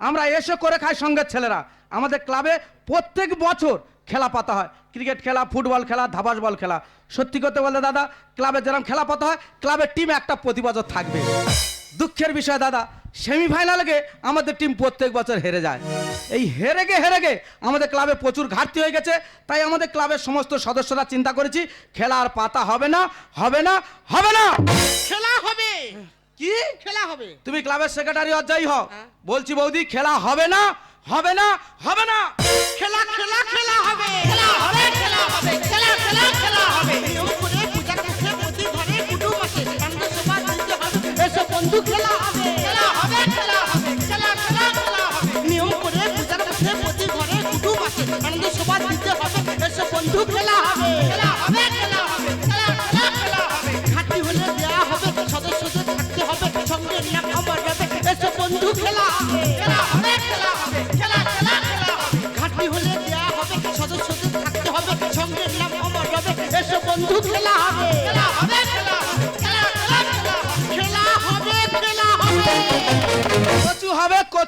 আমরা এসে করে খাই সঙ্গের ছেলেরা। আমাদের ক্লাবে প্রত্যেক বছর খেলা পাতা হয়। ক্রিকেট খেলা, ফুটবল খেলা, ধাবাস বল খেলা। সত্যি করতে বলতে দাদা, ক্লাবে যেরকম খেলা পাতা হয়, ক্লাবের টিম একটা প্রতি বছর থাকবে। দুঃখের বিষয় দাদা সেমিফাইনালে আমাদের টিম প্রত্যেক বছর হেরে যায়। এই হেরে গে হেরে গে, আমাদের ক্লাবে প্রচুর ঘাটতি হয়ে গেছে। তাই আমাদের ক্লাবের সমস্ত সদস্যরা চিন্তা করেছি খেলা আর পাতা হবে না হবে না হবে না! খেলা হবে! কি? খেলা হবে। তুমি ক্লাবের সেক্রেটারি অধ্যায়ী হও। বলছি বৌদি খেলা হবে না? হবে না? হবে না? খেলা খেলা খেলা হবে। খেলা হবে খেলা হবে। খেলা খেলা খেলা হবে। নিয়ম করে পূজা কাছে প্রতি ঘরে কুটুম আসে আনন্দ সভা দিতে হবে। এসব বন্ধু খেলা হবে। খেলা হবে খেলা হবে খেলা খেলা খেলা হবে। নিয়ম করে পূজা কাছে প্রতি ঘরে কুটুম আসে আনন্দ সভা দিতে হবে। এসব বন্ধু খেলা হবে খেলা হবে।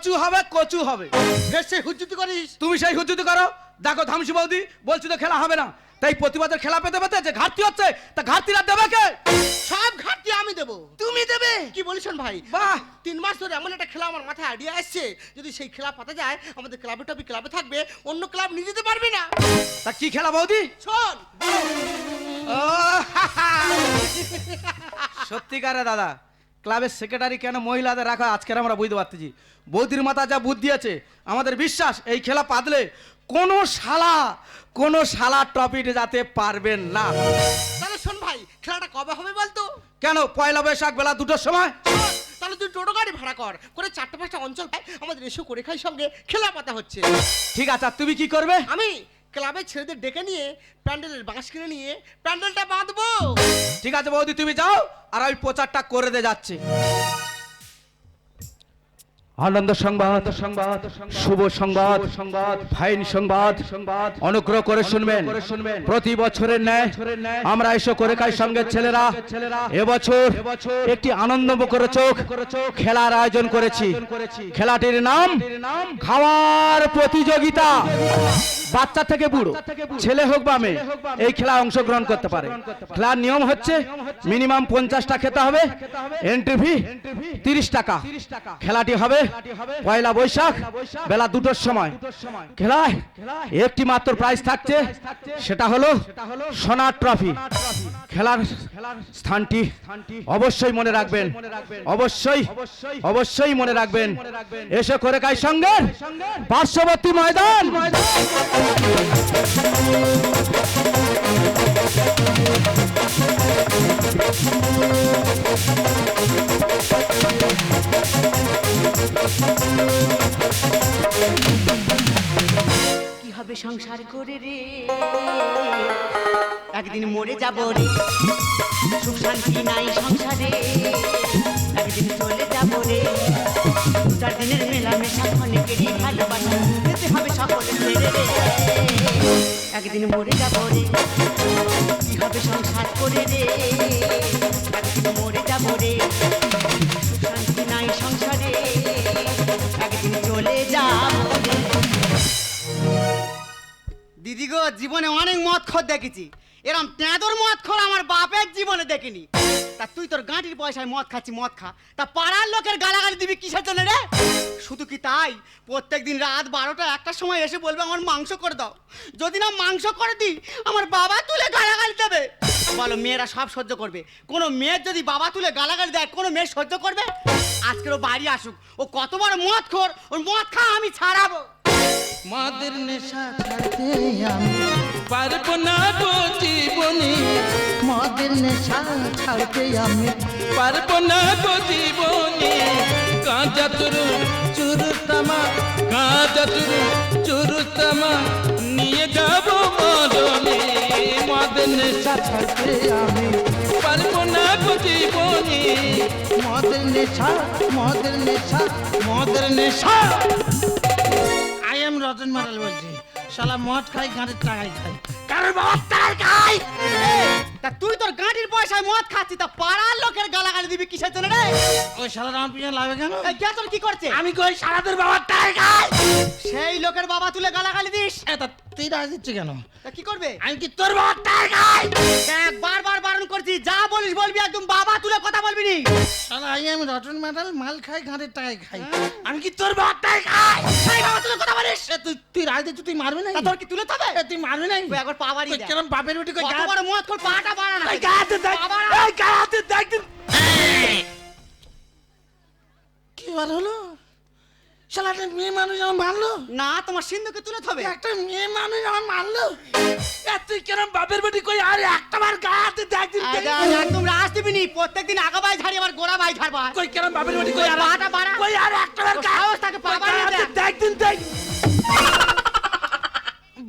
কচু হবে কচু হবে। ভেসে হুজুতি করিস। তুমি সেই হুজুতি করো। দেখো ধামসি বৌদি বলছি তো খেলা হবে না। তাই প্রতিবাদের খেলা পেতে পেতে যে ঘাটতি হচ্ছে তা ঘাটতিরা দেবে কে? সব ঘাটতি আমি দেবো। তুমি দেবে? কি বলিসন ভাই? বাহ! তিন মাস ধরে এমন একটা খেলা আমার মাথায় আইডিয়া আসছে যদি সেই খেলা পাতা যায় আমাদের ক্লাবে টপি ক্লাবে থাকবে অন্য ক্লাব নিয়ে যেতে পারবে না। তা কি খেলা বৌদি? শোন। সত্যিকারে দাদা ক্লাবের সেক্রেটারি কেন মহিলাদের রাখা? আজকের আমরা বুঝতে পারতেছি। বৌদির মাথা যা বুদ্ধি আছে আমাদের বিশ্বাস এই খেলা পাতলে কোনো শালা কোনো শালা টপিট যাতে পারবেন না। তাহলে শোন ভাই খেলাটা কবে হবে বলতো? কেন? পয়লা বৈশাখ বেলা দুটোর সময়? তাহলে তুই টোটো গাড়ি ভাড়া কর করে চারটে পাঁচটা অঞ্চল আমাদের এসে করে খাই সঙ্গে খেলা পাতা হচ্ছে। ঠিক আছে তুমি কি করবে? আমি? ক্লাবের ছেলেদের ডেকে নিয়ে প্যান্ডেলের বাঁশ কিনে নিয়ে প্যান্ডেলটা বাঁধবো। ঠিক আছে বৌদি, তুমি যাও, আর আমি প্রচারটা করে দিয়ে যাচ্ছি। আনন্দ সংবাদ সংবাদ শুভ সংবাদ সংবাদ ফাইন সংবাদ সংবাদ অনুগ্রহ করে শুনবেন। প্রতি বছরের ন্যায় আমরা এসো করে খাই সঙ্গের ছেলেরা। এবছর একটি আনন্দমুখর চোখ খেলার আয়োজন করেছি। খেলাটির নাম খাওয়ার প্রতিযোগিতা। বাচ্চা থেকে বুড়ো ছেলে হোক বা মেয়ে এই খেলায় অংশগ্রহণ করতে পারে। খেলার নিয়ম হচ্ছে মিনিমাম পঞ্চাশটা খেতে হবে এন্ট্রি ফি তিরিশ টাকা। খেলাটি হবে পয়লা বৈশাখ বেলা দুটোর সময়। খেলায় একটি মাত্র প্রাইজ থাকছে সেটা হলো সোনার ট্রফি খেলার স্থানটি অবশ্যই মনে রাখবেন। অবশ্যই অবশ্যই মনে রাখবেন। এসে করে কাই সঙ্গে পার্শ্ববর্তী ময়দান। কি হবে সংসার করে রে? একদিন মরে যাব রে। সুখ শান্তি নাই সংসারে। একদিন চলে যাব রে। চার দিনের মেলামেশা অনেকেরই ভালোবাসা যেতে হবে সকলে ছেড়ে রে। একদিন মরে যাব রে। কি হবে সংসার করে রে? একদিন মরে যাব রে। জীবনে অনেক মদ খর দেখেছি। এরম তেঁদর মদ খর আমার বাপের জীবনে দেখিনি। তা তুই তোর গাঁটির পয়সায় মদ খাচ্ছি, মদ খা। তা পাড়ার লোকের গালাগালি দিবি কিসের জন্য রে? শুধু কি তাই? প্রত্যেক দিন রাত বারোটা, একটার সময় এসে বলবে, আমার মাংস করে দাও। যদি না মাংস করে দিই, আমার বাবা তুলে গালাগালি দেবে। বলো, মেয়েরা সব সহ্য করবে। কোনো মেয়ের যদি বাবা তুলে গালাগালি দেয়, কোনো মেয়ে সহ্য করবে? আজকের ও বাড়ি আসুক। ও কত বড় মদ খোর, ওর মদ খা আমি ছাড়াবো। মদের নেশা ছাড়তে আমি পারব না গো জীবনে। মদের নেশা ছাড়তে আমি পারব না গো জীবনে। গাঁজা চুরু চুরু তামা, গাঁজা চুরু চুরু তামা নিয়ে যাব মরণে। মদের নেশা ছাড়তে আমি পারব না গো জীবনে। মদের নেশা মদের নেশা মদের নেশা। রতন মারাল বলছি। শালা মদ খাই গাঁটের টাকাই খাই। কারোর বাবার টাকাই খাই? তা তুই তোর গাঁটির পয়সায় মদ খাচ্ছি তা পাড়ার লোকের গালাগালি দিবি কিসের জন্য রে? ওই শালা রাম পিছনে লাগবে কেন? এই কে তোর কি করছে? আমি কই সারাদের বাবার টাই খাই? সেই লোকের বাবা তুলে গালাগালি দিস। তুই রাজ দিচ্ছে কেন? তা কি করবে? আমি কি তোর বাবার খাই? দেখ বারবার বারণ করছি। যা বলিস বলবি একদম বাবা তুলে কথা বলবি নি। শালা আই আমি রটন মেটাল মাল খাই ঘাড়ের টাই খাই। আমি কি তোর বাবার টাই খাই? বাবা তুলে কথা বলিস? এ তুই তুই রাজ দিচ্ছ তুই মারবি না তা তোর কি তুলে তবে? এ তুই মারবি না তুই একবার পা বাড়িয়ে দে। কেমন বাপের বেটি কই কত বড় মদ খোর পাটা বাড়া না। এই গাতে দেখ। এই গাতে দেখ। কি বার হলো? শালা একটা মেয়ে মানুষ আমার মারলো? না তোমার সিন্ধুকে তুলে থবে একটা মেয়ে মানুষ আমার মারলো? এ তুই কেন বাপের বেটি কই? আরে একটা বার গাতে দেখ দিন এই দেখ, একদম রাস দিবি নি। প্রত্যেকদিন আগা বাই ঝাড়ি আবার গোড়া বাই ঝাড়বা। কই কেন বাপের বেটি কই? আর পাটা বাড়া। কই আর একটা বার তোর সাহস থাকে পা বাড়িয়ে গাতে দেখ। দেখ দিন দেখ।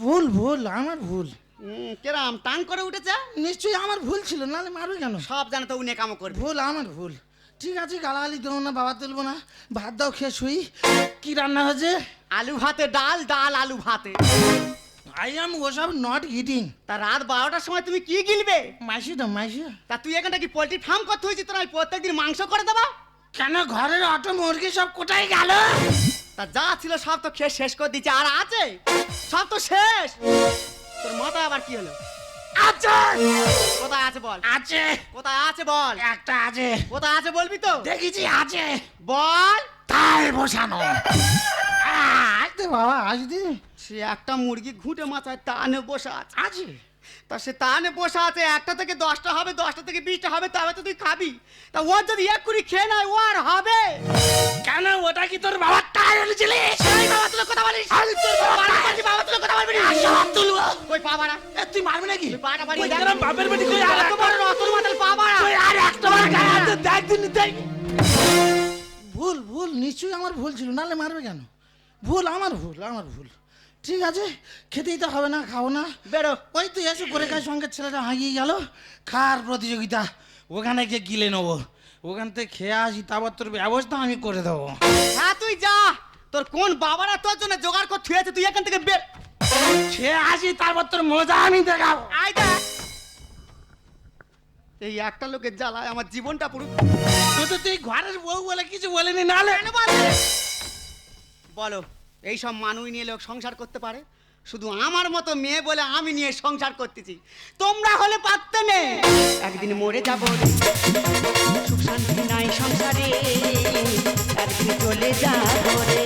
ভুল ভুল আমার ভুল। হুম, কেরাম টান করে উঠেছে? নিশ্চয়ই আমার ভুল ছিল নাহলে মারবে কেন? সব জানে তো উনি কামো করবে। ভুল আমার ভুল। ঠিক আছে গালাগালি দেবো না বাবা তুলবো না। ভাত দাও খেয়ে শুই। কি রান্না হয়েছে? আলু ভাতে ডাল ডাল আলু ভাতে। আই এম ওসব নট ইটিং তা রাত বারোটার সময় তুমি কি গিলবে? মাসি তো মাসি তা তুই এখানটা কি পোল্ট্রি ফার্ম করতে হয়েছি? তোর প্রত্যেকদিন মাংস করে দেবো? কেন ঘরের অটো মুরগি সব কোথায় গেল? তা যা ছিল সব তো খেয়ে শেষ করে দিচ্ছে আর আছে? সব তো শেষ। তোর মাথায় আবার কি হলো? আছে। কোথায় আছে বল? আছে। কোথায় আছে বল? একটা আছে। কোথায় আছে বলবি তো? দেখেছি আছে। বল। তাই বসানো। আসতে বাবা আসতে সে একটা মুরগি ঘুঁটে মাথায় টানে বসে আছে। আছে। তা সে টানে বসে আছে একটা থেকে দশটা হবে দশটা থেকে বিশটা হবে তবে তো তুই খাবি। তা ও যদি এক কুড়ি খেয়ে নেয় ও আর হবে। কেন? ওটা কি তোর বাবার এনেছিলিস সেই বাবা তুলে কথা বলিস? আরে তোর বাবা তুলে কথা বলবি না। সব তুলবো কই পা বাড়া এ, তুই মারবি নাকি? বাপের বেটি কই আর বড় রতন মাতাল বাড়া আর একটা দেখ দিন দেখ। ভুল ভুল নিশ্চয়ই আমার ভুল ছিল নাহলে মারবে কেন? ভুল আমার ভুল আমার ভুল। ঠিক আছে খেতেই তো হবে না খাব না। বেরো। ওই তুই এসে করে খাই সঙ্গে ছেলেটা হাগিয়ে গেল। খার প্রতিযোগিতা ওখানে গিয়ে গিলে নেব। ওখান থেকে খেয়ে আসি তারপর তোর ব্যবস্থা আমি করে দেবো। হ্যাঁ তুই যা। তোর কোন বাবারা তোর জন্য জোগাড় করে থুয়েছে তুই এখান থেকে বের। খেয়ে আসি তারপর তোর মজা আমি দেখাবো। আয় এই একটা লোকের জ্বালায় আমার জীবনটা পুরো। তুই তো তুই ঘরের বউ বলে কিছু বলেনি বলছে? বলো। এই সব মানুষ নিয়ে লোক সংসার করতে পারে? শুধু আমার মতো মেয়ে বলে আমি নিয়ে সংসার করতেছি। তোমরা হলে পারতে নে একদিন মরে যাব সুখ শান্তি নাই সংসারে। একদিন চলে যাব রে।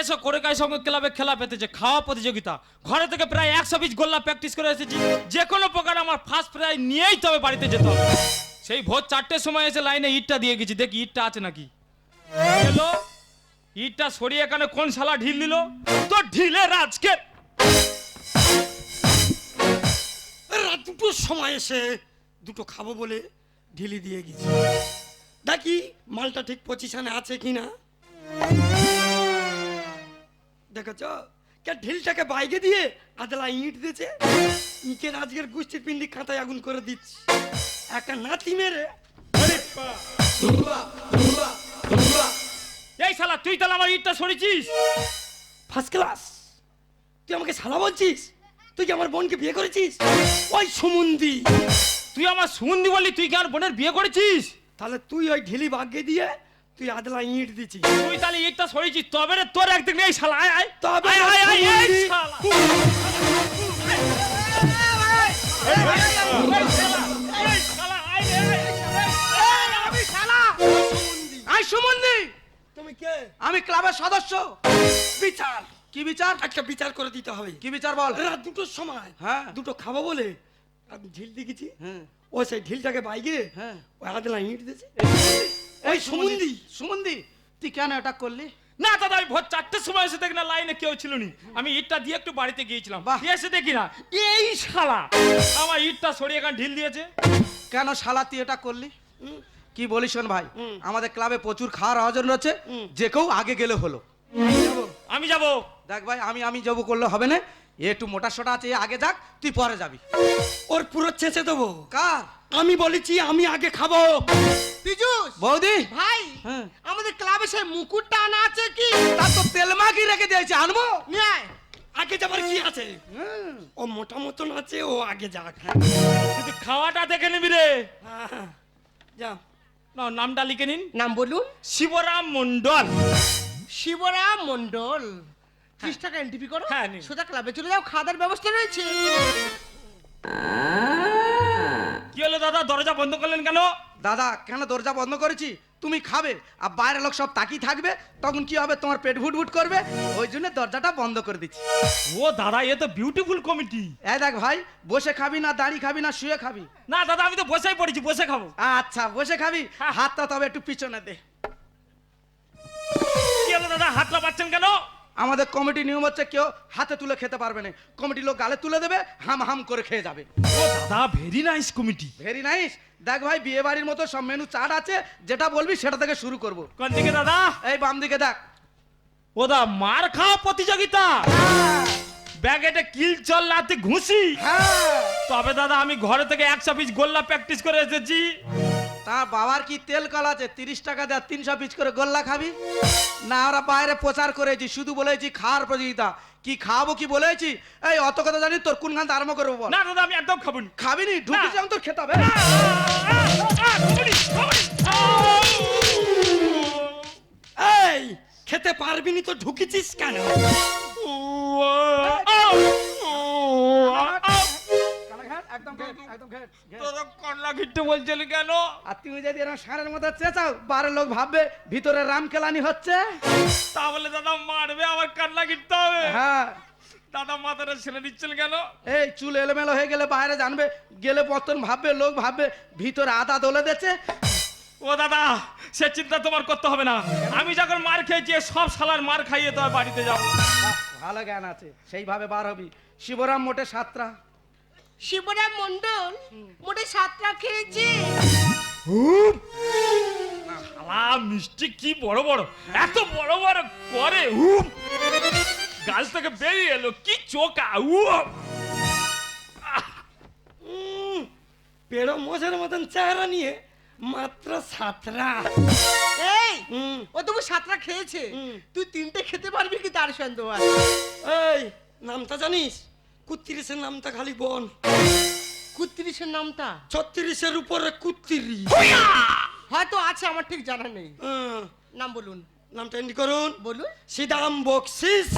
এসো কোরেকাই সঙ্গে ক্লাবে খেলা পেতেছে খাওয়া প্রতিযোগিতা। ঘরে থেকে প্রায় একশো পিস গোল্লা প্র্যাকটিস করে এসেছি। যে কোনো প্রকার আমার ফার্স্ট প্রাইজ নিয়েই তবে বাড়িতে যেতে হবে। সেই ভোর চারটের সময় এসে লাইনে ইটটা দিয়ে গেছি। দেখি ইটটা আছে নাকি? এলো। ইটটা সরিয়ে এখানে কোন শালা ঢিল দিল? তো ঢিলে রাজকে দুটোর সময় এসে দুটো খাব বলে ঢিলি দিয়ে গেছি। দেখি মালটা ঠিক পজিশনে আছে কি না দেখেছ কে ঢিলটাকে বাইকে দিয়ে আদলা ইট দিয়েছে? ইটের আজকের গুষ্টির পিন্ডি কাঁটায় আগুন করে দিচ্ছি। একটা নাতি মেরে। এই শালা তুই তাহলে আমার ইটটা সরিয়েছিস? ফার্স্ট ক্লাস তুই আমাকে শালা বলছিস? তুই কি আমার বোনকে বিয়ে করেছিস? ওই সুমন্দি। তুই আমার সুন্দি বললি তুই কি আমার বোনের বিয়ে করেছিস? তাহলে তুই ওই ঢিলি বাগে দিয়ে তুই আদলা ইট দিছিস। তুই তাহলে ইটটা সরিয়েছিস তবে রে তোর একদিন এই শালা আয় আয়। তবে আয় আয় আয় এই। শালা। আই তুমি কে? আমি ক্লাবের সদস্য। বিচার। কি বিচার? একটা বিচার করে দিতে হবে। কি বিচার বল? রাত দুটোর সময় হ্যাঁ। দুটো খাব বলে আমি ঢিল দেখেছি। হ্যাঁ। ও সেই ঢিলটাকে বাইকে হ্যাঁ। ওই আদলা ইট দিয়েছে। ওই সুমন্দি সুমন্দি তুই কেন এটা করলি? না দাদা আমি ভোর চারটের সময় এসে দেখি না লাইনে কেউ ছিল নি আমি ইটটা দিয়ে একটু বাড়িতে গিয়েছিলাম। এসে দেখি না এই শালা আমার ইটটা সরিয়ে এখানে ঢিল দিয়েছে। কেন শালা তুই এটা করলি? কি বলিস ভাই আমাদের ক্লাবে প্রচুর খাওয়ার আয়োজন রয়েছে যে কেউ আগে গেলে হলো। আমি যাব। দেখ ভাই আমি আমি যাব করলে হবে না এ একটু মোটা সোটা আছে আগে যাক তুই পরে যাবি। ওর পুরো চেঁচে দেবো। কার? আমি বলেছি আমি আগে খাব। পিজুস বৌদি। ভাই হ্যাঁ। আমাদের ক্লাবে সেই মুকুটটা আনা আছে কি? তার তো তেল মাখি রেখে দিয়েছে আনব? নিয়ে আয়। আগে যাবার কি আছে? ও মোটা মতন আছে ও আগে যাক। হ্যাঁ। কিন্তু খাওয়াটা দেখে নিবি রে। হ্যাঁ। যা। না নামটা লিখে নিন। নাম বলুন। শিবরাম মন্ডল শিবরাম মন্ডল ত্রিশ টাকা এন্ট্রি করো হ্যাঁ, নিন। সোজা ক্লাবে চলে যাও দাওয়ার ব্যবস্থা রয়েছে। কি হলো দাদা দরজা বন্ধ করলেন কেন? দাদা কেন দরজা বন্ধ করেছি? তুমি খাবে আর বাইরের লোক সব তাকিয়ে থাকবে তখন কি হবে তোমার পেট ভুট ভুট করবে? ওই জন্য দরজাটা বন্ধ করে দিচ্ছি। ও দাদা এ তো বিউটিফুল কমিটি এই দেখ ভাই বসে খাবি না দাঁড়িয়ে খাবি না শুয়ে খাবি। না দাদা আমি তো বসেই পড়েছি বসে খাব। আচ্ছা বসে খাবি হ্যাঁ। হাতটা তবে একটু পিছনে দে। কি হলো দাদা হাতটা পাচ্ছেন কেন? আমাদের কমিটি নিয়ম হচ্ছে কেউ হাতে তুলে খেতে পারবে না। কমিটি লোক গালে তুলে দেবে হাম হাম করে খেয়ে যাবে। ও দাদা very nice committee. Very nice দেখ ভাই বিয়ে বাড়ির মতো সব মেনু চাট আছে যেটা বলবি সেটা থেকে শুরু করব। কোন দিকে দাদা? এই বাম দিকে দেখ। ও দা মার খাওয়া প্রতিযোগিতা। ব্যাগেটে কিল চল লাতে ঘুষি। হ্যাঁ। তবে দাদা আমি ঘরে থেকে একশো পিস গোল্লা প্র্যাকটিস করে এসেছি। তার বাবার কি তেল কল আছে? তিরিশ টাকা দেয় তিনশো পিস করে গোল্লা খাবি? না আমরা বাইরে প্রচার করেছি শুধু বলেছি খাওয়ার প্রতিযোগিতা। কি খাব কি বলেছি? এই অত কথা জানি তোর কোন খান আরম্ভ করব না দাদা আমি একদম খাব খাবিনি ঢুকিস তোর খেতে হবে বলছিলি কেন? আর তুমি যদি এরকম ষাঁড়ের মতো চেঁচাও লোক ভাববে ভিতরে রাম কেলানি হচ্ছে। তা বলে দাদা মারবে আবার কান্না হবে। হ্যাঁ। দাদা মাথাটা ছেড়ে দিচ্ছেন কেন? এই চুল এলোমেলো হয়ে গেলে বাইরে জানবে গেলে পতন ভাববে লোক ভাববে ভিতরে আদা দলে দিচ্ছে ও দাদা সে চিন্তা তোমার করতে হবে না। আমি যখন মার খেয়েছি সব শালার মার খাইয়ে তোমার বাড়িতে যাব ভালো জ্ঞান আছে। সেইভাবে বার হবি। শিবরাম মোটে সাতটা। শিবরাম মন্ডল মোটে সাতটা খেয়েছি। শালা মিষ্টি কি বড় বড়। এত বড় বড় করে উফ গাছ থেকে বেরিয়ে এলো কি চোকা উম, পেড়ো মোষের মতন চেহারা নিয়ে মাত্র সাতরা এই হুম। ও তবু সাতটা খেয়েছে। হুম। তুই তিনটে খেতে পারবি কি তার সন্দেহ এই নামটা জানিস? কুত্তিরিশের নামটা খালি বন কুত্রিশের নামটা? ছত্রিশের উপরে কুত্তিরি। হয়তো আছে আমার ঠিক জানা নেই। নাম বলুন। নামটা এন্ডি করুন। বলুন। সিদাম বকশিস।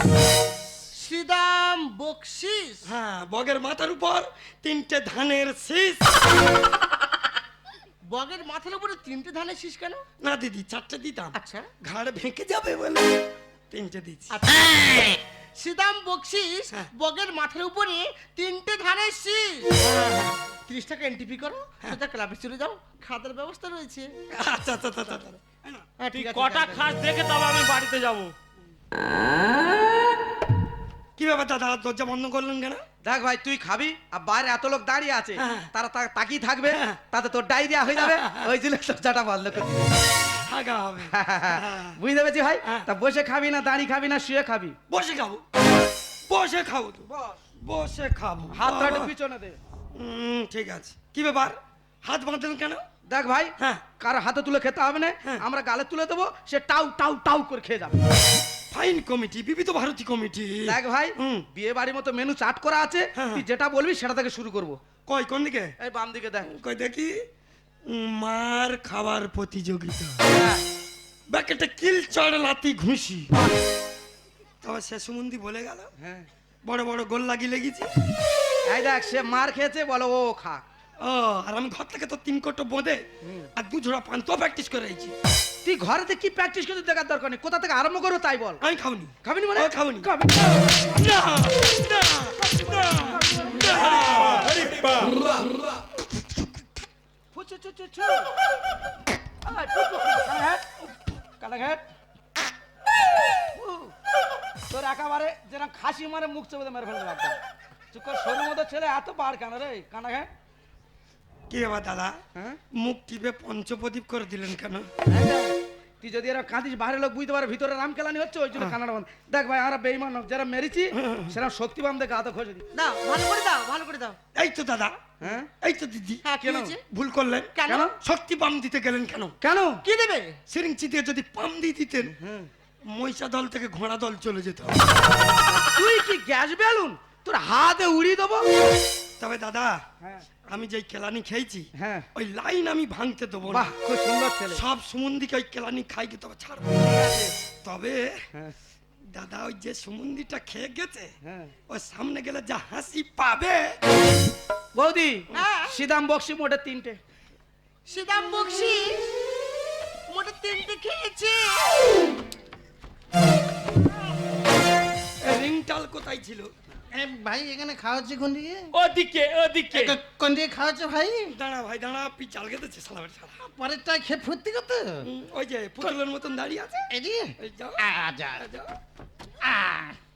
শ্রীদাম বকশিস? হ্যাঁ বগের মাথার উপর তিনটে ধানের শীষ। বগের মাথার উপরে তিনটে ধানের শীষ কেন? না দিদি চারটে দিতাম। আচ্ছা। ঘাড় ভেঙে যাবে বলে। তিনটে দিচ্ছি। আচ্ছা। শ্রীদাম বকশিস হ্যাঁ। বগের মাথার উপরে তিনটে ধানের শীষ। ত্রিশ টাকা এন্ট্রি করো সোজা ক্লাবে চলে যাও খাতার ব্যবস্থা রয়েছে। আচ্ছা আচ্ছা আচ্ছা আচ্ছা হ্যাঁ, ঠিক আছে, কটা। খাস দেখে তবে আমি বাড়িতে যাব। কি ব্যাপার দাদা দরজা বন্ধ করলেন কেন? দেখ ভাই তুই খাবি আর বাইরে এত লোক দাঁড়িয়ে আছে হ্যাঁ। তারা তা- তাকিয়ে থাকবে হ্যাঁ। তাতে তোর ডায়রিয়া হয়ে যাবে। ওই জন্য দরজাটা বন্ধ করে। হাগা হবে। বুঝতে পেরেছি ভাই? হ্যাঁ। তা বসে খাবি না দাঁড়িয়ে খাবি না শুয়ে খাবি? বসে খাব। বসে খাব তো। বসে। খাব। হাতটা পিছনে দে। ঠিক আছে। কি ব্যাপার? হাত বাঁধলেন কেন? দেখ ভাই হ্যাঁ। কারও হাতে তুলে খেতে হবে না। হ্যাঁ। আমরা গালে তুলে দেবো সে টাউ টাউ টাউ করে খেয়ে যাবে। ফাইন কমিটি বিবিধ ভারতী কমিটি। দেখ ভাই হুম। বিয়ে বাড়ির মতো মেনু চাট করা আছে। হ্যাঁ। তুই যেটা বলবি সেটা থেকে শুরু করব। কই কোন দিকে? এই বাম দিকে দেখ। কই দেখি। মার খাবার প্রতিযোগিতা। হ্যাঁ। ব্যাকেটে কিল চড় লাতি ঘুষি। তবে সে সুমন্দি বলে গেল। হ্যাঁ। বড় বড় গোল লাগি লেগেছে। এই দেখ সে মার খেয়েছে বলো ও খা ও আর আমি ঘর থেকে তো তিন কোটো বোঁদে আর দু ঝোড়া পান্ত প্র্যাকটিস করে আইছি। তুই ঘরেতে কি প্র্যাকটিস করতে দেখার দরকার নেই? কোথা থেকে আরম্ভ করব তাই বল। আমি খাবনি খাবি নি মানে? ও, খাবনি। খাবি না না ফু। তোর একেবারে যেরকম খাসি মারে মুখ চেপে মেরে ফেলবে একদম। চুপ সরু মতো ছেলে এত কেন রে? কানাঘাট কি বাবা দাদা? হ্যাঁ? মুখ টিপে পঞ্চপ্রদীপ করে দিলেন কেন? তুই যদি এরা কাঁদিস বাইরের লোক বুঝতে পারে ভিতরে রাম কেলানি হচ্ছে ওই জন্য কানাডা বন্ধ। দেখ ভাই আমরা বেইমান লোক যারা মেরেছি সেরা শক্তিবান দেখে হাতে খোঁজে দিই দাও ভালো করে দাও ভালো করে দাও। এই তো দাদা হ্যাঁ? এই তো দিদি হ্যাঁ কেন? ভুল করলেন। কেন? শক্তি পাম দিতে গেলেন কেন? কেন? কি দেবে? সিরিঞ্চি দিয়ে যদি পাম দিয়ে দিতেন মহিষা দল থেকে ঘোড়া দল চলে যেত। তুই কি গ্যাস বেলুন? তোর হাতে উড়িয়ে দেবো? তবে দাদা হ্যাঁ। আমি যেই কেলানি খেয়েছি হ্যাঁ। ওই লাইন আমি ভাঙতে দেবো না। বাহ খুব সুন্দর ছেলে সব সুমন্দিকে ওই কেলানি খাই কি তবে ছাড়বো তবে হ্যাঁ। দাদা ওই যে সুমন্দিটা খেয়ে গেছে হ্যাঁ। ওর সামনে গেলে যা হাসি পাবে। বৌদি হ্যাঁ? সিদাম বক্সি মোটে তিনটে। সিদাম বক্সি মোটে তিনটে খেয়েছে। রিংটাল কোথায় ছিল? ভাই এখানে খাওয়াচ্ছে কোন দিকে ওদিকে ওদিকে। কোন দিকে খাওয়াচ্ছে ভাই? দাঁড়া ভাই দাঁড়া পিচাল গেতেছে সালা সালা পরেরটা খেয়ে ফুর্তি করতে? ওই যে পুতুলের মতন দাঁড়িয়ে আছে। এদিকে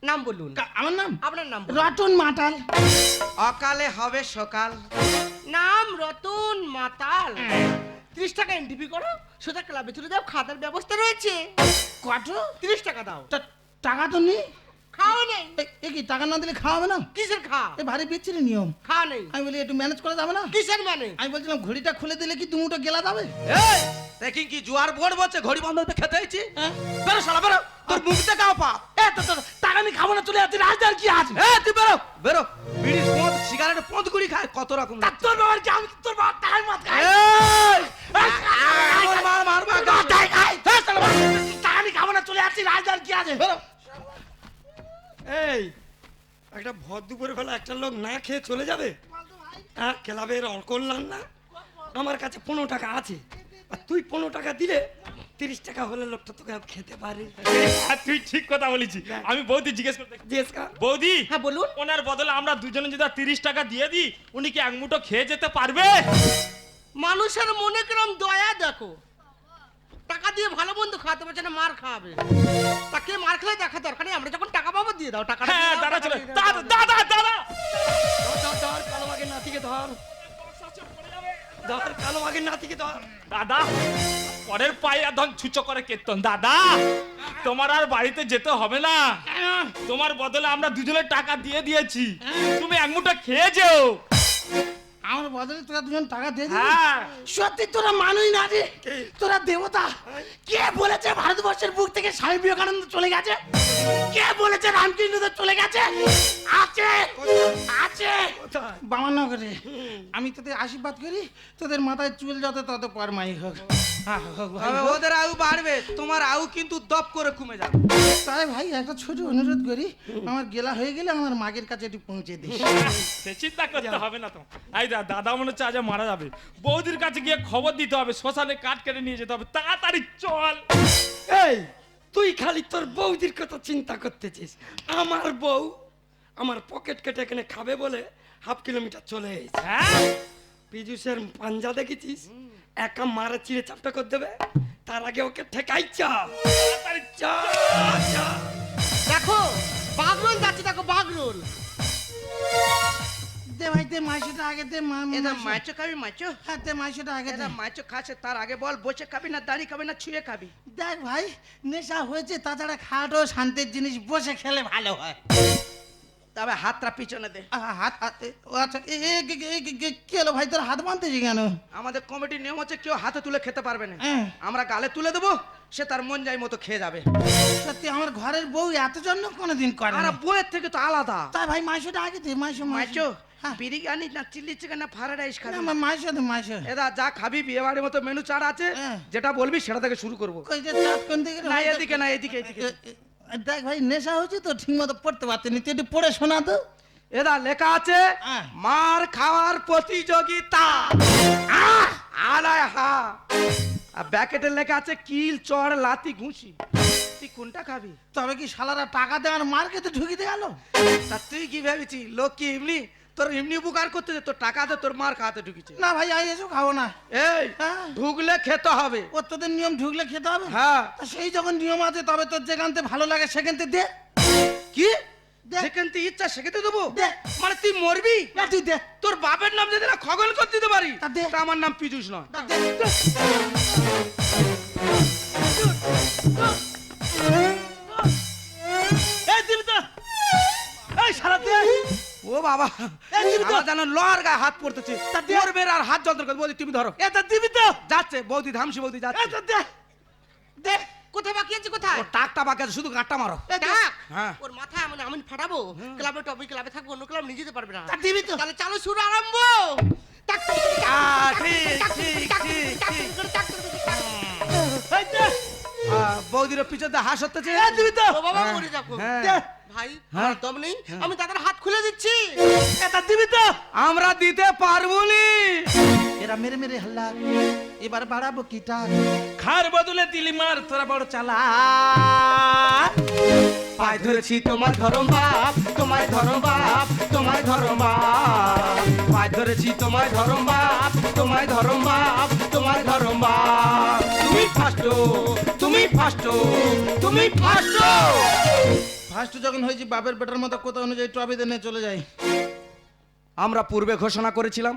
নাম বলুন। আমার নাম? আপনার নাম রতন মাতাল। অকালে হবে সকাল। নাম রতন মাতাল। ত্রিশ টাকা এনটিপি করো সোজা ক্লাবে চলে যাও খাতার ব্যবস্থা রয়েছে। কত? ত্রিশ টাকা দাও। টাকা তো নেই। খাও নেই এ- কি টাকা না দিলে খাওয়াবে না কিসের খা এ ভারী বিচ্ছিরি নিয়ম খাওয়া নেই আমি বলি একটু ম্যানেজ করা যাবে না কিসের মানে আমি বলছিলাম ঘড়িটা খুলে দিলে কি দুমুটো গেলা যাবে এই দেখি কি জুয়ার বোর্ড বলছে ঘড়ি বন্ধ হতে খেতে হয়েছি হ্যাঁ? বেরো শালা বেরো তোর মুখ দেখাও পা এ তো তো টাকা নিয়ে খাব না চলে যাচ্ছি রাজদার কি আছে এ তুই বেরো বেরো বিড়ি পঁদ সিগারেট পঁদ কুড়ি খায় কত রকম তোর বাবার কি আমি তোর বাবার টাকার মত খাই এই! মার, মার, মার, মার, মার। টাকা নিয়ে খাব না চলে যাচ্ছি রাজদার কি আছে বেরো। এই একটা ভর দুপুরে বেলা একটা লোক না খেয়ে চলে যাবে? হ্যাঁ ক্লাবের অকল্যাণ না? আমার কাছে পনেরো টাকা আছে। আর তুই পনেরো টাকা দিলে তিরিশ টাকা হলে লোকটা তোকে খেতে পারে। হ্যাঁ, তুই ঠিক কথা বলেছি। আমি বৌদি জিজ্ঞেস করতে জিজ্ঞেস কর। বৌদি হ্যাঁ বলুন। ওনার বদলে আমরা দুজনে যদি তিরিশ টাকা দিয়ে দিই উনি কি এক মুঠো খেয়ে যেতে পারবে? মানুষের মনে কিরম দয়া দেখো। টাকা দিয়ে ভালো বন্ধু খাওয়াতে পারছে না মার খাওয়াবে। তাকে মার খেলে দেখা দরকার নেই আমরা যখন টাকা পাবো দিয়ে দাও টাকা হ্যাঁ দাদা চলে। দাদা দাদা দাদা ধর, কালো বাঘের নাতিকে ধর। ধর কালো বাঘের নাতিকে ধর। দাদা পরের পায়ে ধন ছুচো করে কেতন দাদা তোমার আর বাড়িতে যেতে হবে না। তোমার বদলে আমরা দুজনে টাকা দিয়ে দিয়েছি। তুমি এক মুঠো খেয়ে যেও। আমার বদলে তোরা দুজন টাকা দিয়ে হ্যাঁ। সত্যি তোরা মানুষ না রে। তোরা দেবতা। কে বলেছে ভারতবর্ষের বুক থেকে স্বামী বিবেকানন্দ চলে গেছে? কে বলেছে রামকৃষ্ণ চলে গেছে? আছে। আছে? বামানগরে। আমি তোদের আশীর্বাদ করি। তোদের মাথায় চুল যত তত পরমাই হোক। হ্যাঁ, তবে। ওদের আয়ু বাড়বে তোমার আয়ু কিন্তু দপ করে কমে যাবে। তাই ভাই একটা ছোট অনুরোধ করি আমার গেলা হয়ে গেলে আমার মাগের কাছে একটু পৌঁছে দিস। সে চিন্তা করতে হবে না তো। এই দা দাদা মনে হচ্ছে আজ মারা যাবে। বৌদির কাছে গিয়ে খবর দিতে হবে শ্মশানে কাঠ কেটে নিয়ে যেতে হবে। তাড়াতাড়ি চল। এই তুই খালি তোর বৌদির কথা চিন্তা করতেছিস। আমার বউ আমার পকেট কেটে এখানে খাবে বলে হাফ কিলোমিটার চলে এসেছে। হ্যাঁ? পীযুষের পাঞ্জা দেখেছিস? একা মারা চিড়ে চাপটা করে দেবে? তার আগে ওকে ঠেকাই চা। দেখো বাগরোল যাচ্ছে দেখো বাগরোল। দে ভাই দে আগে দে এটা খাবি মাইচো হ্যাঁ দে আগে দে। এটা মাইচো খাচ্ছে তার আগে বল বসে খাবি না দাঁড়িয়ে খাবি না ছুঁয়ে খাবি? দেখ ভাই নেশা হয়েছে তাছাড়া খাটও শান্তির জিনিস বসে খেলে ভালো হয়। তবে হাতটা পিছনে দে। হাত হাত ও আচ্ছা কি হলো ভাই? তোর হাত বাঁধতেছি কেন? আমাদের কমিটির নিয়ম হচ্ছে কেউ হাতে তুলে খেতে পারবে না। হ্যাঁ। আমরা গালে তুলে দেবো সে তার মন যাই মতো খেয়ে যাবে। সত্যি আমার ঘরের বউ এত জন্য কোনোদিন করে আর না। বইয়ের থেকে তো আলাদা। তাই ভাই মাইশোটা আগে দে মাইশো মাইচো হ্যাঁ। বিরিয়ানি না চিলি চিকেন না ফ্রাইড রাইস খাবি? না, মাইশো দে মাইশো। এদা যা খাবি বিয়ে বাড়ির মতো মেনু চার আছে হ্যাঁ। যেটা বলবি সেটা থেকে শুরু করব। কই যে চাঁদ কোন দিকে? না এদিকে না এদিকে এদিকে। দেখ ভাই নেশা হচ্ছে তো ঠিক মতো পড়তে পারছি না। তুই একটু পড়ে শোনা তো। এরা লেখা আছে হ্যাঁ। মার খাওয়ার প্রতিযোগিতা! আলায় হা। আর ব্যাকেটে লেখা আছে কিল চড় লাতি ঘুষি। তুই কোনটা খাবি? তবে কি শালারা টাকা দেওয়ার মার্কেটে ঢুকিতে গেল? তা তুই কি ভেবেছি লোক কি এমনি তোর এমনি উপকার করতে তোর টাকা দে তোর মার খাতে ঢুকিছে। না ভাই আই এসব খাব না। এই হ্যাঁ। ঢুকলে খেতে হবে। ও তোদের নিয়ম ঢুকলে খেতে হবে? হ্যাঁ। সেই যখন নিয়ম আছে তবে তোর যেখানতে ভালো লাগে সেখানতে দে। কি। তুই ইচ্ছা সেখানে দেবো। মানে তুই মরবি? এ তুই দে। তোর বাপের নাম যদি না খগল করে দিতে পারি তা দে। আমার নাম পীযুষ নয়। এই দিবি তো। এই সারা দে ও বাবা এই দিবি আমার যেন লর গায়ে হাত পড়তেছে। মরবে আর হাত যন্ত্র করে বৌদি তুমি ধরো। এটা দিবি তো। যাচ্ছে বৌদি ধামসি বৌদি যাচ্ছে। দে। কোথায় বাকি আছে কোথায়? টাকটা বাকি আছে, শুধু গাঁটটা মারো। হ্যাঁ। ওর মাথায় আমি আমি ফাটাবো। ক্লাবে টপি ক্লাবে থাকব অন্য ক্লাব নিয়ে যেতে পারবে না। তা দিবি তো। তাহলে চালু শুরু আরম্ভ। বৌদির পিছনে হাস হতেছে। এ দিবি তো। ও বাবা হ্যাঁ, মরে যাব। হ্যাঁ। ভাই হ্যাঁ। আমার দম নেই আমি তাদের হাত খুলে দিচ্ছি। এটা দিবি তো? আমরা দিতে পারব নি এরা মেরে মেরে হাল্লা। এবার বাড়াবো কিটা খার বদলে দিলি মার তোরা বড় চালা পায়ে ধরেছি তোমার ধরম বাপ তোমায় ধরম বাপ তোমায় ধরম বাপ। পায়ে ধরেছি তোমায় ধরম বাপ তোমায় ধরম বাপ তোমায় ধরম বাপ। তুমি ফার্স্ট তুমি ফার্স্ট তুমি ফার্স্ট ফার্স্ট যখন হয়েছি বাপের পেটের মতো কোথাও অনুযায়ী ট্রফি নিয়ে চলে যাই। আমরা পূর্বে ঘোষণা করেছিলাম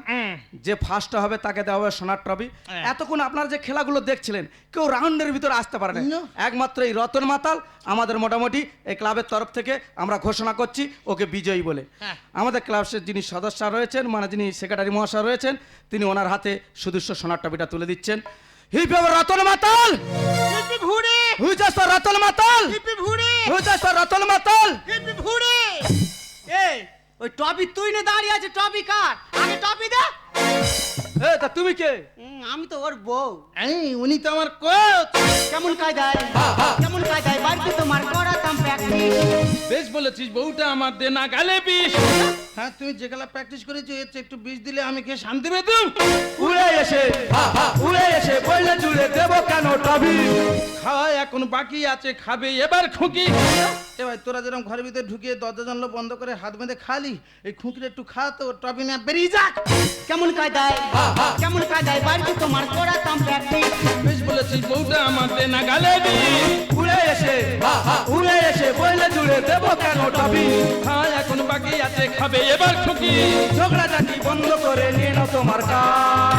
যে ফার্স্ট হবে তাকে দেওয়া হবে সোনার ট্রফি। এতক্ষণ আপনারা যে খেলাগুলো দেখছিলেন কেউ রাউন্ডের ভিতরে আসতে পারে না। একমাত্র এই রতন মাতাল আমাদের মোটামুটি এই ক্লাবের তরফ থেকে আমরা ঘোষণা করছি ওকে বিজয়ী বলে। আমাদের ক্লাবের যিনি সদস্য রয়েছেন মানে যিনি সেক্রেটারি মহাশয় রয়েছেন তিনি ওনার হাতে সুদৃশ্য সোনার ট্রফিটা তুলে দিচ্ছেন। হিপ রতন মাতাল! হিপি ভুড়ে! হুইজাস রতন মাতাল! হিপি ভুড়ে! হুইজাস রতন মাতাল। ভুড়ে এই ওই টপি তুই না দাঁড়িয়ে আছে টপি কার? আগে টপি দে। এ তা তুমি কে? আমি তো ওর বউ। এই উনি তো আমার কোচ। কেমন কায়দায়? কেমন কায়দায়? বাড়িতে তোমার করাতাম প্র্যাকটিস বেশ বলেছিস বউটা আমার দে না গালে বিষ। হ্যাঁ তুমি যে খেলা প্র্যাকটিস করেছ এর চেয়ে একটু বিষ দিলে আমি খেয়ে শান্তি পেতুম। উড়ে এসে উড়ে এসে বইলে জুড়ে দেবো কেন ট্রফি খাওয়া এখন বাকি আছে খাবে এবার খুকি। এ ভাই তোরা যেরকম ঘরের ভিতরে ঢুকিয়ে দরজা জানলো বন্ধ করে হাত বেঁধে খালি এই খুঁকিটা একটু খা তো ট্রফি না বেরিয়ে যাক। কেমন কায়দায়? কেমন কায়দায়? বাড়িতে তোমার করাতাম প্র্যাকটিস বেশ বলেছিস বউটা আমার দে। না গালে উড়ে এসে উড়ে এসে বইলে জুড়ে দেবো কেন টবি খাওয়া এখন বাকি আছে খাবে এবার খুকি। ঝগড়াঝাটি বন্ধ করে নিয়ে নাও তোমার কাজ।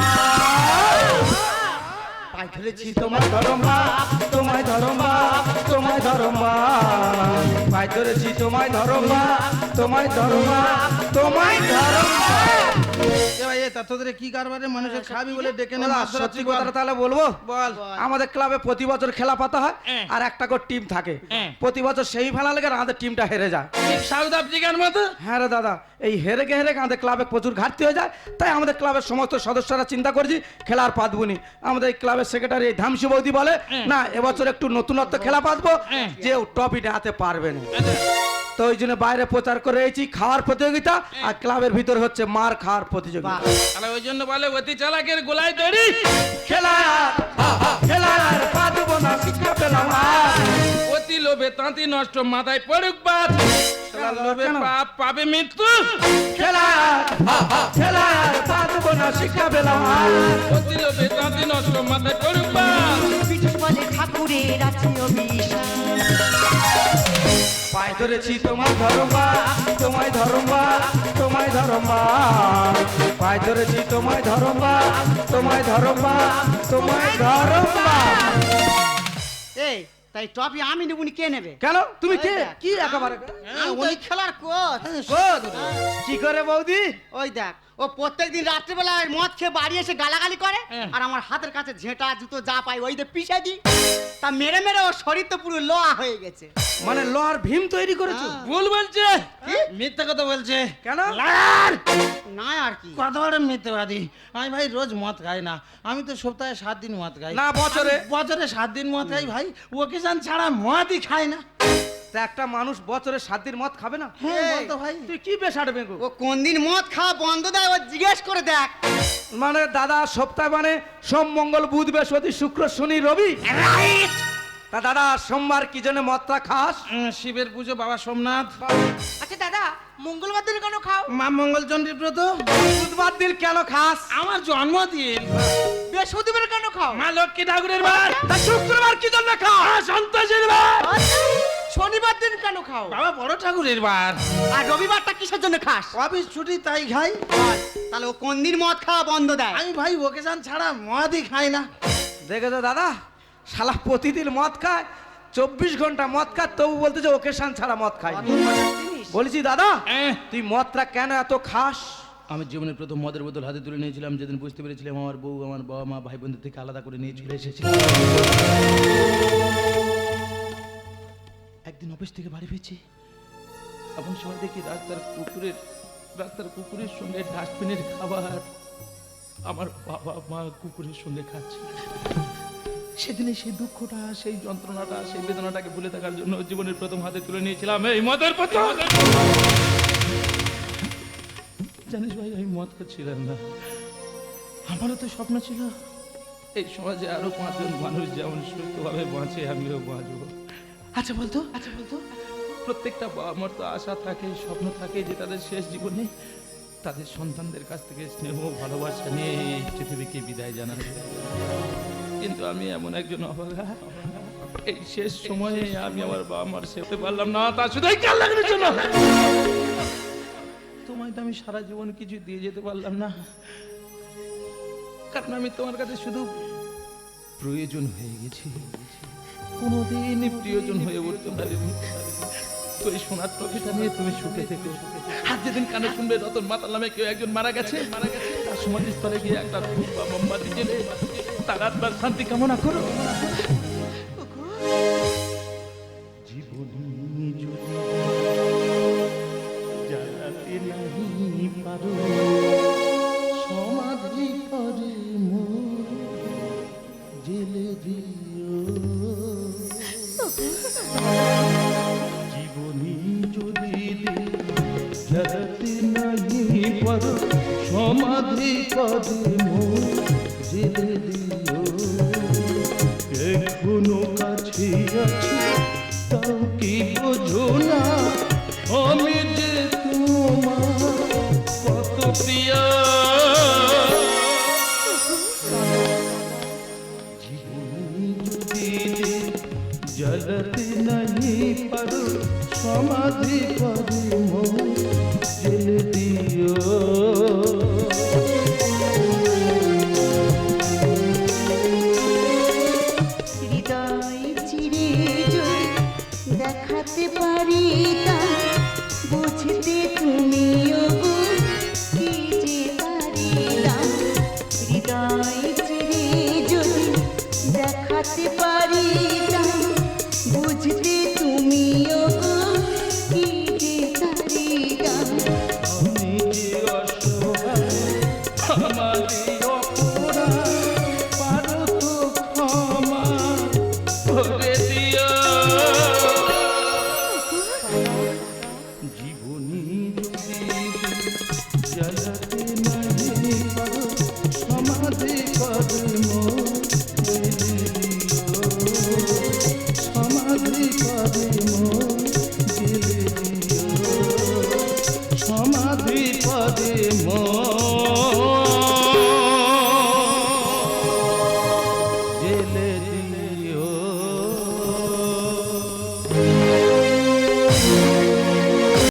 পাই ধরেছি তোমায় ধরম বাপ তোমায় ধরম বাপ তোমায় ধরম বাপ পাই ধরেছি তোমায় ধরম বাপ তোমায় ধরম বাপ তোমায় ধরম বাপ এ ভাই এ তা তোদের কি কারবারে মানুষের খাবি বলে ডেকে নে সত্যি কথাটা তাহলে বলব? বল। আমাদের ক্লাবে প্রতি বছর খেলা পাতা হয় আর একটা করে টিম থাকে। প্রতি বছর সেই ফেলা লেগে আমাদের টিমটা হেরে যায়। সাউথ আফ্রিকার মতো? হ্যাঁ রে দাদা এই হেরে গে হেরে আমাদের ক্লাবে প্রচুর ঘাটতি হয়ে যায় তাই আমাদের ক্লাবের সমস্ত সদস্যরা চিন্তা করছি খেলার পাতবুনি আমাদের এই ক্লাবের সেক্রেটারি ধামসি বৌদি বলে না এবছর একটু নতুনত্ব খেলা পাতবো যে ট্রফিটা হাতে পারবে না। তো ওই জন্য বাইরে প্রচার করে এসেছি খাওয়ার প্রতিযোগিতা আর ক্লাবের ভিতরে হচ্ছে মার খাওয়ার প্রতিযোগিতা। তাহলে ওই জন্য বলে অতি চালাকের গোলায় তৈরি। খেলা খেলা আর পাতবো না শিক্ষা পেলাম অতি লোভে তাঁতি নষ্ট মাথায় পড়ুক বাদ লোভে? পাপ পাবে মৃত্যু। খেলা খেলা আর পাতবো না শিক্ষা পেলাম অতি লোভে তাঁতি নষ্ট মাথায় পড়ুক বাদ বিটুস বলে ঠাকুরের আছে অভিশাপ। পায়ে ধরেছি তোমার ধরমা তোমায় ধরমা তোমায় ধরমা পায় ধরেছি তোমায় ধরমা তোমায় ধরমা তোমায় ধরমা এই তাই ট্রফি আমি নেবুনি কে নেবে? কেন? তুমি কে? কি একেবারে? ওই খেলার কোচ। কোচ? কি করে বৌদি? ওই দেখ। ও প্রত্যেকদিন রাত্রিবেলায় মদ খেয়ে বাড়ি এসে গালাগালি করে আর আমার হাতের কাছে ঝেঁটা জুতো যা পাই ওই দিয়ে পিষে দিই। তা মেরে মেরে ওর শরীর তো পুরো লোয়া হয়ে গেছে। মানে লোহার ভীম তৈরি করেছ? ভুল বলছে। মিথ্যা কথা বলছে। কেন? না আর কি। কত বড় মিথ্যেবাদী। আমি ভাই রোজ মদ খাই না। আমি তো সপ্তাহে সাত দিন মদ খাই। না, বছরে? বছরে সাত দিন মদ খাই ভাই। ওকেশন ছাড়া মদই খাই না। তা একটা মানুষ বছরে সাত দিন মদ খাবে না? হ্যাঁ বলতো ভাই। তুই কি বেসাড় বেগো ও কোন দিন মদ খাওয়া বন্ধ দেয় ও জিজ্ঞেস করে দেখ। মানে দাদা সপ্তাহে মানে সোম মঙ্গল বুধ বৃহস্পতি শুক্র শনি রবি? তা দাদা সোমবার কি জন্য মদটা খাস? উম, শিবের পুজো বাবা সোমনাথ। আচ্ছা দাদা মঙ্গলবার দিন কেন খাও? মা মঙ্গলচন্ডীর ব্রত। বুধবার দিন কেন খাস? আমার জন্মদিন। বৃহস্পতিবার কেন খাও? মা লক্ষ্মী ঠাকুরের বার। তা শুক্রবার কি জন্য খাস? সন্তোষের বার। শনিবার দিন কেন খাও? বাবা বড় ঠাকুরের বার। আর রবিবারটা কিসের জন্য খাস? অফিস ছুটি তাই খাই। তাহলে ও কোন দিন মদ খাওয়া বন্ধ দেয়? আমি ভাই ওকেশন ছাড়া মদই খাই না। দেখেছ দাদা শালা প্রতিদিন মদ খায় চব্বিশ ঘণ্টা মদ খায় তবু বলতেছে ওকেশন ছাড়া মদ খায়। বলছি দাদা তুই মদটা কেন এত খাস? আমি জীবনের প্রথম মদের বোতল হাতে তুলে নিয়েছিলাম যেদিন বুঝতে পেরেছিলাম আমার বউ আমার বাবা মা ভাই বোনদের থেকে আলাদা করে নিয়ে চলে এসেছে। একদিন অফিস থেকে বাড়ি ফিরছি। এমন সময় দেখি রাস্তার কুকুরের রাস্তার কুকুরের সঙ্গে ডাস্টবিনের খাবার। আমার বাবা মা কুকুরের সঙ্গে খাচ্ছে। সেদিনে সেই দুঃখটা, সেই যন্ত্রণাটা, সেই বেদনাটাকে ভুলে থাকার জন্য জীবনের প্রথম হাতে তুলে নিয়েছিলাম। এই মদের জানিস ভাই, আমি মদ খাচ্ছিলাম না। আমারও তো স্বপ্ন ছিল। এই সমাজে আরও পাঁচজন মানুষ যেমন সুস্থভাবে বাঁচে, আমিও বাঁচব। আচ্ছা বলতো। আচ্ছা বলতো। প্রত্যেকটা বাবা মার তো আশা থাকে, স্বপ্ন থাকে যে তাদের শেষ জীবনে তাদের সন্তানদের কাছ থেকে স্নেহ, ভালোবাসা নিয়ে এই পৃথিবীকে বিদায় জানাবে। কিন্তু আমি এমন একজন অভাগা এই শেষ সময়ে আমি আমার বাবা মার সেতে পারলাম না তা শুধুই কাল লাগানোর জন্য। তোমায় তো আমি সারা জীবন কিছু দিয়ে যেতে পারলাম না। কারণ আমি তোমার কাছে শুধু প্রয়োজন হয়ে গেছি। কোনোদিনই প্রিয়জন হয়ে উঠতে পারিনি তো এই সোনার ট্রফিটা নিয়ে তুমি সুখে থেকে। আর যেদিন কানে শুনবে রতন মাতাল নামে কেউ একজন মারা গেছে মারা গেছে তার সমাধিস্থলে গিয়ে একটা ধূপ বা মোমবাতি জেলে তার আত্মার শান্তি কামনা করো। জীবনী জ্বালাতে নাহি পারো সমাধি করে মোর participa.